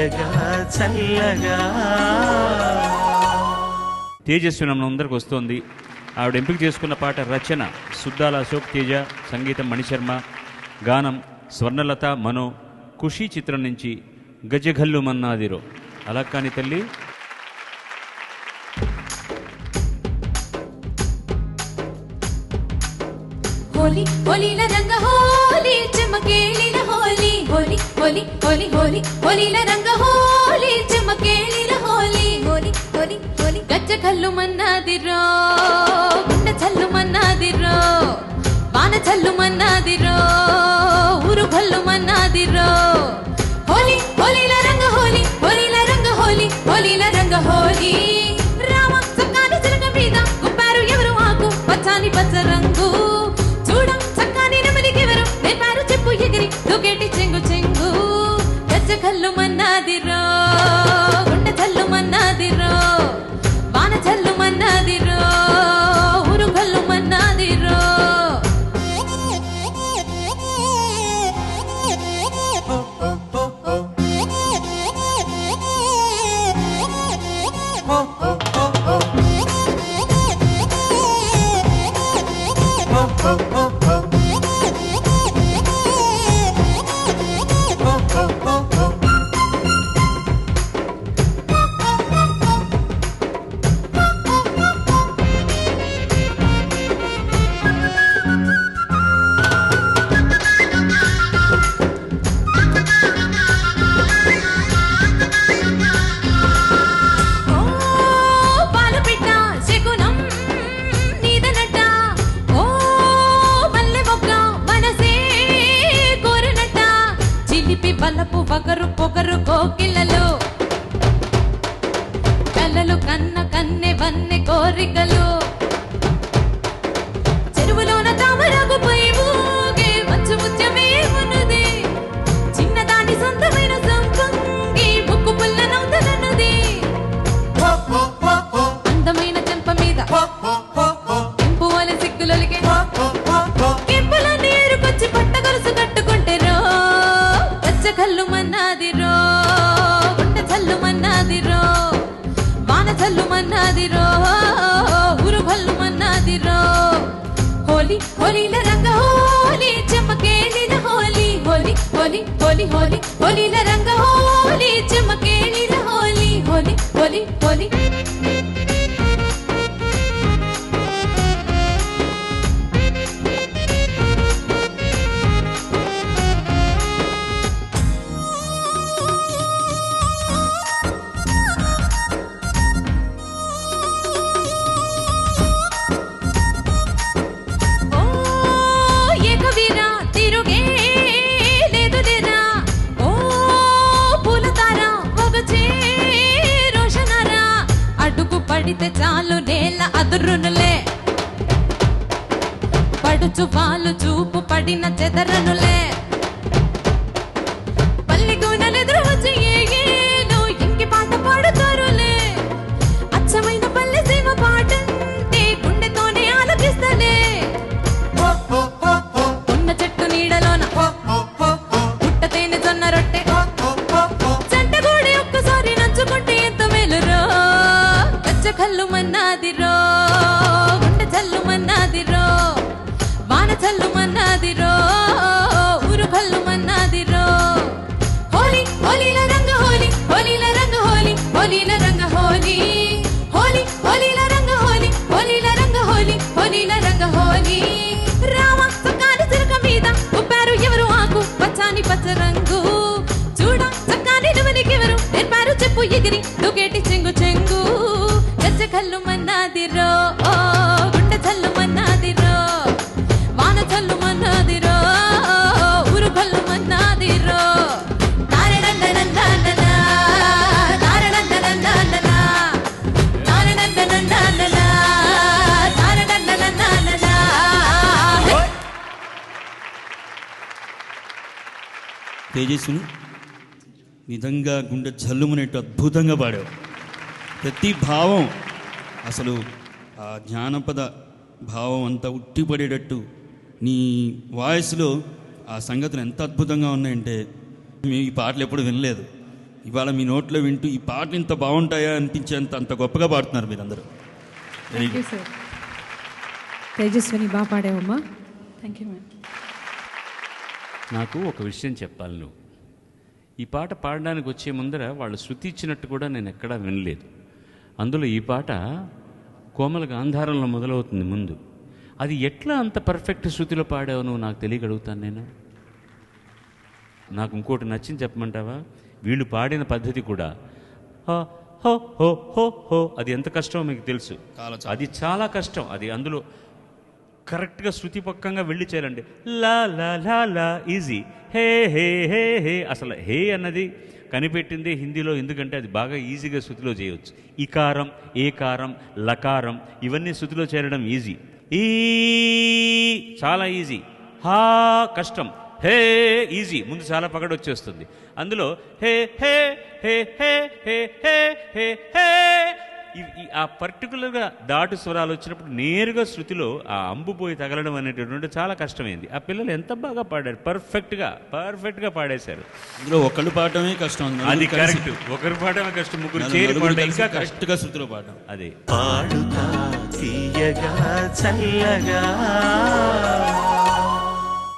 తేజస్వి చల్లగా. తేజస్వి అందరికి వస్తోంది. ఆవిడ ఎంపిక చేసుకున్న పాట రచన సుద్దాల అశోక్ తేజ సంగీతం మణిశర్మ గానం స్వర్ణలత మనో ఖుషీ చిత్రం నుంచి గజగల్లు మన్నాదిరో. అలా కాని తల్లి హోలీ హోలీల రంగ హోలీ చెమకేళిన హోలీ. హోలీ హోలీ హోలీ హోలీ హోలీల రంగ హోలీ చెమకేళిన హోలీ. హోలీ హోలీ హోలీ గజ్జ కల్లు మన్నాదిరో గుండ చల్లు మన్నాదిరో బాణ చల్లు మన్నాదిరో ఊరు భల్లు మన్నాదిరో. హోలీ హోలీల రంగ హోలీ హోలీల రంగ హోలీ హోలీల రంగ హోలీ. గజ్జ కల్లు మన్నాదిరో గుండె చల్లు మన్నాదిరో వాన చల్లు మన్నాదిరో ఊరు కల్లు Oh, oh. oh, oh. ఒకరు కోకిలలో. కలలు కన్న కన్నె వన్నె కోరికలు. హోలీ హోలీల రంగ హోలీ చెమ్మకేలిన హోలీ హోలీ హోలీ హోలీ హోలీ హోలీల రంగ హోలీ చెమ్మకేలిన హోలీ హోలీ హోలీ హోలీ. పడితే చాలు నేల అదురునులే. పడుచు వాళ్ళు చూపు పడిన చెదరనులే. కచ్చ కల్లు మన్నాదిరో గుండె చల్లు మన్నాదిరో వాన చల్లు మన్నాదిరో ఊరు కల్లు మన్నాదిరో హోలీ హోలీల రంగ హోలీ హోలీల రంగ హోలీ హోలీల రంగ హోలీ. హోలీ హోలీల రంగ హోలీ హోలీల రంగ హోలీ హోలీల రంగ హోలీ. రామ చక్కాని చిలక మీద ఉప్పారు ఎవరు ఆకు పచ్చాని పచ్చ రంగు చూడ చక్కాని నువ్వునికి ఎవరు నేర్పారు చెప్పు ఎగిరి దుకేటి చెంగు చెంగు. కళ్ళు మన్నాదిరో ఓ గుండె చల్లు మన్నాదిరో వాన చల్లు మన్నాదిరో ఊరు కళ్ళు మన్నాదిరో. తేజస్విని నిజంగా గుండె చల్లుమనేట్టు అద్భుతంగా పాడావు. ప్రతి భావం అసలు ఆ జానపద భావం అంతా ఉట్టిపడేటట్టు నీ వాయిస్లో ఆ సంగతులు ఎంత అద్భుతంగా ఉన్నాయంటే మేము ఈ పాటలు ఎప్పుడు వినలేదు. ఇవాళ మీ నోట్లో వింటూ ఈ పాటలు ఇంత బాగుంటాయా అనిపించేంత అంత గొప్పగా పాడుతున్నారు మీరందరూ. Very thank you sir Tejaswini బాగా పాడావమ్మా. థ్యాంక్ యూ మ్యామ్ నాకు ఒక విషయం చెప్పాలి నువ్వు. ఈ పాట పాడడానికి వచ్చే ముందర వాళ్ళు శృతి ఇచ్చినట్టు కూడా నేను ఎక్కడా వినలేదు. అందులో ఈ పాట కోమల గాంధారంలో మొదలవుతుంది ముందు. అది ఎట్లా అంత పర్ఫెక్ట్ శృతిలో పాడావు నువ్వు నాకు తెలియగలుగుతాను నేను. నాకు ఇంకోటి నచ్చింది చెప్పమంటావా? వీళ్ళు పాడిన పద్ధతి కూడా. హో హో హో హో హో అది ఎంత కష్టమో మీకు తెలుసు. అది చాలా కష్టం. అది అందులో కరెక్ట్గా శృతి పక్కంగా వెళ్ళి చేయాలండి. లా లా లా లా ఈజీ హే హే హే హే. అసలు హే అన్నది కనిపెట్టింది హిందీలో ఎందుకంటే అది బాగా ఈజీగా శృతిలో చేయవచ్చు ఇకారం ఏకారం లకారం ఇవన్నీ శృతిలో చేరడం ఈజీ. ఈ చాలా ఈజీ. హా కష్టం. హే ఈజీ. ముందు చాలా పగడొచ్చేస్తుంది. అందులో హే హే హే హే హే హే హే హే ఆ పర్టికులర్గా దాటు స్వరాలు వచ్చినప్పుడు నేరుగా శృతిలో ఆ అంబు పోయి తగలడం అనేటటువంటి చాలా కష్టమైంది. ఆ పిల్లలు ఎంత బాగా పాడారు? పర్ఫెక్ట్గా పర్ఫెక్ట్గా పాడేశారు. ఇందులో ఒకళ్ళు పాడటమే కష్టం అది కరెక్ట్ ఒకరు పాడమే కష్టం ముగ్గురు చేరి ఇంకా కరెక్ట్గా శృతిలో పాడటం. అదే. పాడుతా తీయగా చల్లగా.